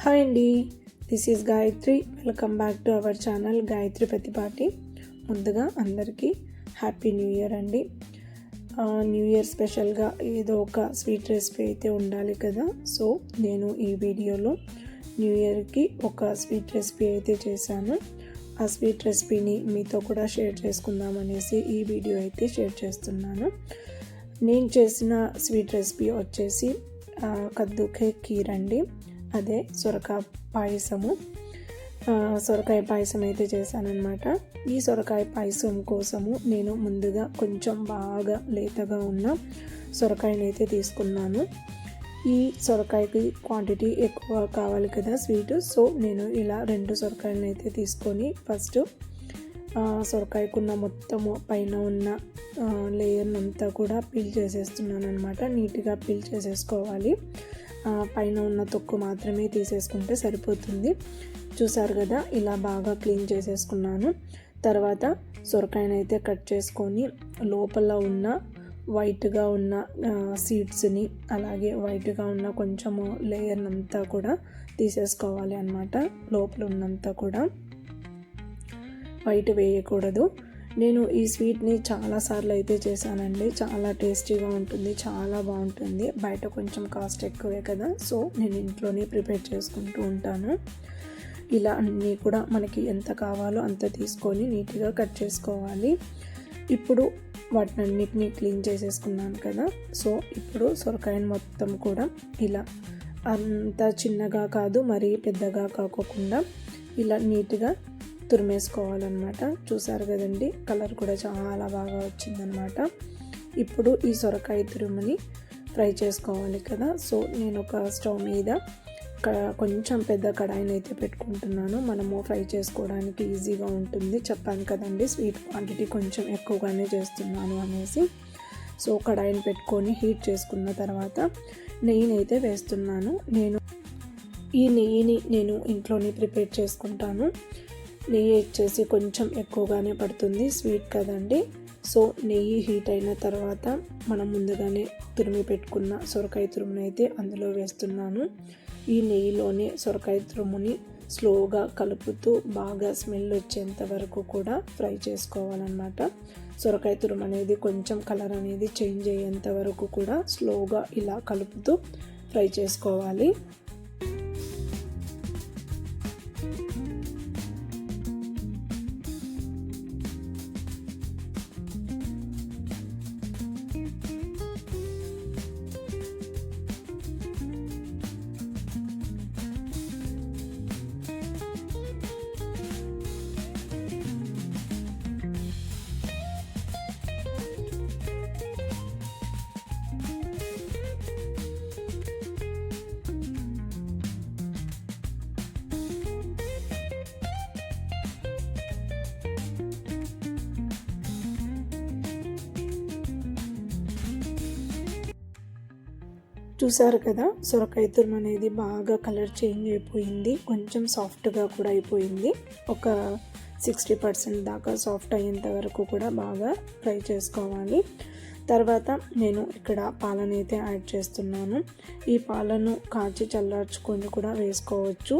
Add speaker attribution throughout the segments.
Speaker 1: Hi అండి this is Gayatri welcome back to our channel Gayatri Pratipati ముందుగా అందరికీ happy new year అండి new year స్పెషల్గా ఏదో ఒక స్వీట్ రెసిపీ అయితే ఉండాలి కదా. సో నేను ఈ వీడియోలో న్యూ ఇయర్కి ఒక స్వీట్ రెసిపీ అయితే చేశాను. ఆ స్వీట్ రెసిపీని మీతో కూడా షేర్ చేసుకుందాం అనేసి ఈ వీడియో అయితే షేర్ చేస్తున్నాను. నేను చేసిన స్వీట్ రెసిపీ వచ్చేసి ఆ, కద్దుకే కీర్ అండి అదే సొరకాయ పాయసము. సొరకాయ పాయసం అయితే చేశానన్నమాట. ఈ సొరకాయ పాయసం కోసము నేను ముందుగా కొంచెం బాగా లేతగా ఉన్న సొరకాయని అయితే తీసుకున్నాను. ఈ సొరకాయకి క్వాంటిటీ ఎక్కువ కావాలి కదా స్వీట్. సో నేను ఇలా రెండు సొరకాయలను అయితే తీసుకొని ఫస్ట్ సొరకాయకున్న మొత్తము పైన ఉన్న లేయర్నంతా కూడా పీల్ చేసేస్తున్నాను అనమాట నీట్గా పీల్ చేసేసుకోవాలి. పైన ఉన్న తొక్కు మాత్రమే తీసేసుకుంటే సరిపోతుంది. చూసారు కదా ఇలా బాగా క్లీన్ చేసేసుకున్నాను. తర్వాత సొరకాయనైతే అయితే కట్ చేసుకొని లోపల ఉన్న వైట్గా ఉన్న సీడ్స్ని అలాగే వైట్గా ఉన్న కొంచెము లేయర్నంతా కూడా తీసేసుకోవాలి అన్నమాట. లోపల ఉన్నంతా కూడా. వైట్ వేయకూడదు. నేను ఈ స్వీట్ని చాలాసార్లు అయితే చేశానండి. చాలా టేస్టీగా ఉంటుంది చాలా బాగుంటుంది. బయట కొంచెం కాస్ట్ ఎక్కువే కదా సో నేను ఇంట్లోనే ప్రిపేర్ చేసుకుంటూ ఉంటాను. ఇలా అన్నీ కూడా మనకి ఎంత కావాలో అంత తీసుకొని నీట్గా కట్ చేసుకోవాలి. ఇప్పుడు వాటిని అన్నిటినీ క్లీన్ చేసేసుకున్నాను కదా సో ఇప్పుడు సొరకాయని మొత్తం కూడా ఇలా అంత చిన్నగా కాదు మరీ పెద్దగా కాకోకుండా ఇలా నీట్గా తురిమేసుకోవాలన్నమాట. చూసారు కదండి కలర్ కూడా చాలా బాగా వచ్చిందనమాట ఇప్పుడు ఈ సొరకాయ తురుముని ఫ్రై చేసుకోవాలి కదా. సో నేను ఒక స్టవ్ మీద కొంచెం పెద్ద కడాయిని అయితే పెట్టుకుంటున్నాను. మనము ఫ్రై చేసుకోవడానికి ఈజీగా ఉంటుంది. చెప్పాను కదండి స్వీట్ క్వాంటిటీ కొంచెం ఎక్కువగానే చేస్తున్నాను అనేసి. సో కడాయిని పెట్టుకొని హీట్ చేసుకున్న తర్వాత నెయ్యిని అయితే వేస్తున్నాను. నేను ఈ నెయ్యిని నేను ఇంట్లోనే ప్రిపేర్ చేసుకుంటాను. నెయ్యి వచ్చేసి కొంచెం ఎక్కువగానే పడుతుంది. స్వీట్ కదండి. సో నెయ్యి హీట్ అయిన తర్వాత మనం ముందుగానే తురిమి పెట్టుకున్న సొరకాయ తురుముని అయితే అందులో వేస్తున్నాను. ఈ నెయ్యిలోనే సొరకాయ తురుముని స్లోగా కలుపుతూ బాగా స్మెల్ వచ్చేంత వరకు కూడా ఫ్రై చేసుకోవాలన్నమాట. సొరకాయ తురుము అనేది కొంచెం కలర్ అనేది చేంజ్ అయ్యేంత వరకు కూడా స్లోగా ఇలా కలుపుతూ ఫ్రై చేసుకోవాలి. చూసారు కదా? సొరకాయ తురుము అనేది బాగా కలర్ చేంజ్ అయిపోయింది. కొంచెం సాఫ్ట్గా కూడా అయిపోయింది. ఒక సిక్స్టీ పర్సెంట్ దాకా సాఫ్ట్ అయ్యేంత వరకు కూడా బాగా ఫ్రై చేసుకోవాలి. తర్వాత నేను ఇక్కడ పాలను అయితే యాడ్ చేస్తున్నాను. ఈ పాలను కాచి చల్లార్చుకొని కూడా వేసుకోవచ్చు.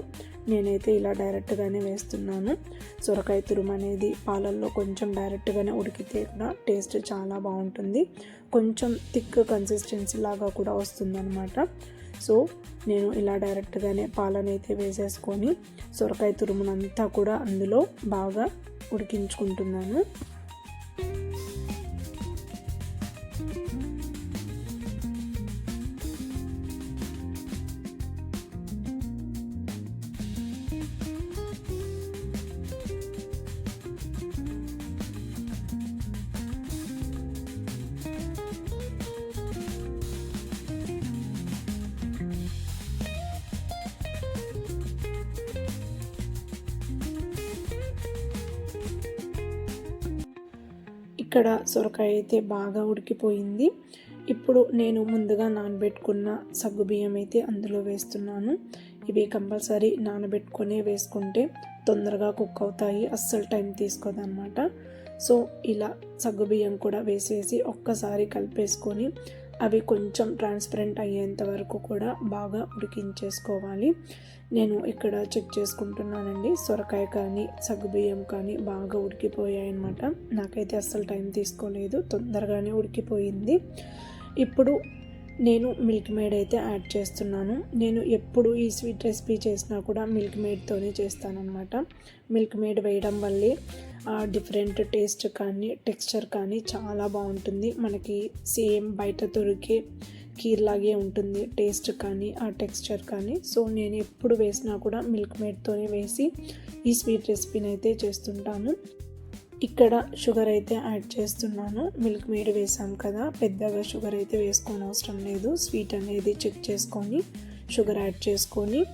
Speaker 1: నేనైతే ఇలా డైరెక్ట్గానే వేస్తున్నాను. సొరకాయ తురుము అనేది పాలల్లో కొంచెం డైరెక్ట్గానే ఉడికితే కూడా టేస్ట్ చాలా బాగుంటుంది. కొంచెం థిక్ కన్సిస్టెన్సీ లాగా కూడా వస్తుందన్నమాట. సో నేను ఇలా డైరెక్ట్గానే పాలనైతే వేసేసుకొని సొరకాయ తురుమునంతా కూడా అందులో బాగా ఉడికించుకుంటున్నాను. ఇక్కడ సొరకాయ అయితే బాగా ఉడికిపోయింది. ఇప్పుడు నేను ముందుగా నానబెట్టుకున్న సగ్గు బియ్యం అయితే అందులో వేస్తున్నాను. ఇవి కంపల్సరీ నానబెట్టుకొని వేసుకుంటే తొందరగా కుక్ అవుతాయి. అస్సలు టైం తీసుకోదన్నమాట. సో ఇలా సగ్గు బియ్యం కూడా వేసేసి ఒక్కసారి కలిపేసుకొని అవి కొంచెం ట్రాన్స్పరెంట్ అయ్యేంత వరకు కూడా బాగా ఉడికించేసుకోవాలి. నేను ఇక్కడ చెక్ చేసుకుంటున్నానండి. సొరకాయ కానీ సగ్గుబియ్యం కానీ బాగా ఉడికిపోయాయి అనమాట నాకైతే అస్సలు టైం తీసుకోలేదు. తొందరగానే ఉడికిపోయింది. ఇప్పుడు నేను మిల్క్ మేడ్ అయితే యాడ్ చేస్తున్నాను. నేను ఎప్పుడు ఈ స్వీట్ రెసిపీ చేసినా కూడా మిల్క్ మేడ్తోనే చేస్తానన్నమాట. మిల్క్ మేడ్ వేయడం వల్లే డిఫరెంట్ టేస్ట్ కానీ టెక్స్చర్ కానీ చాలా బాగుంటుంది. మనకి సేమ్ బయట దొరికే కీర్లాగే ఉంటుంది టేస్ట్ కానీ ఆ టెక్స్చర్ కానీ. సో నేను ఎప్పుడు వేసినా కూడా మిల్క్ మేడ్తోనే వేసి ఈ స్వీట్ రెసిపీని అయితే చేస్తుంటాను. ఇక్కడ షుగర్ అయితే యాడ్ చేస్తున్నాను. మిల్క్ మేడ్ వేసాం కదా. పెద్దగా షుగర్ అయితే వేసుకోని అవసరం లేదు. స్వీట్ అనేది చెక్ చేసుకొని షుగర్ యాడ్ చేసుకొని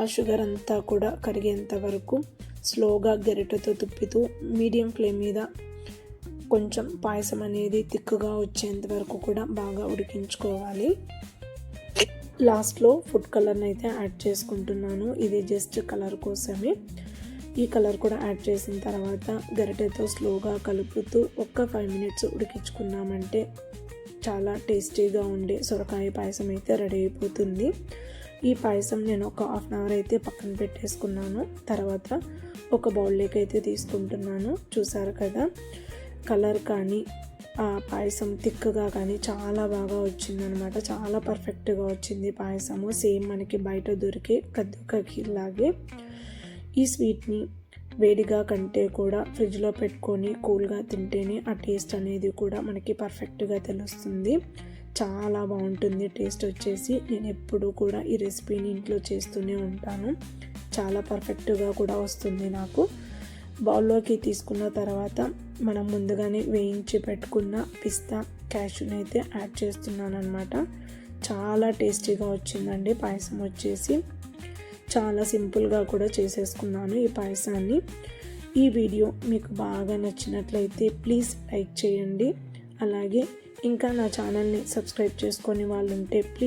Speaker 1: ఆ షుగర్ అంతా కూడా కరిగేంత వరకు స్లోగా గరిటెతో తిప్పుతూ మీడియం ఫ్లేమ్ మీద కొంచెం పాయసం అనేది తిక్కుగా వచ్చేంత వరకు కూడా బాగా ఉడికించుకోవాలి. లాస్ట్లో ఫుడ్ కలర్ని అయితే యాడ్ చేసుకుంటున్నాను. ఇది జస్ట్ కలర్ కోసమే. ఈ కలర్ కూడా యాడ్ చేసిన తర్వాత గరిటెతో స్లోగా కలుపుతూ ఒక్క ఫైవ్ మినిట్స్ ఉడికించుకున్నామంటే చాలా టేస్టీగా ఉండే సొరకాయ పాయసం అయితే రెడీ అయిపోతుంది. ఈ పాయసం నేను ఒక హాఫ్ అన్ అవర్ అయితే పక్కన పెట్టేసుకున్నాను. తర్వాత ఒక బౌల్లోకి అయితే తీసుకుంటున్నాను. చూసారు కదా? కలర్ కానీ ఆ పాయసం థిక్గా కానీ చాలా బాగా వచ్చిందనమాట చాలా పర్ఫెక్ట్గా వచ్చింది పాయసము. సేమ్ మనకి బయట దొరికే కద్దుకకి లాగే ఈ స్వీట్ని వేడిగా కంటే కూడా ఫ్రిడ్జ్లో పెట్టుకొని కూల్గా తింటేనే ఆ టేస్ట్ అనేది కూడా మనకి పర్ఫెక్ట్గా తెలుస్తుంది. చాలా బాగుంటుంది. టేస్ట్ వచ్చేసి నేను ఎప్పుడూ కూడా ఈ రెసిపీని ఇంట్లో చేస్తూనే ఉంటాను. చాలా పర్ఫెక్ట్గా కూడా వస్తుంది నాకు. బౌల్లోకి తీసుకున్న తర్వాత మనం ముందుగానే వేయించి పెట్టుకున్న పిస్తా క్యాష్యూని అయితే యాడ్ చేస్తున్నాను అనమాట చాలా టేస్టీగా వచ్చిందండి. పాయసం వచ్చేసి చాలా సింపుల్గా కూడా చేసేసుకున్నాను ఈ పాయసాన్ని. ఈ వీడియో మీకు బాగా నచ్చినట్లయితే ప్లీజ్ లైక్ చేయండి. అలాగే ఇంకా నా ఛానల్ని సబ్స్క్రైబ్ చేసుకొని వాళ్ళు ఉంటే ప్లీజ్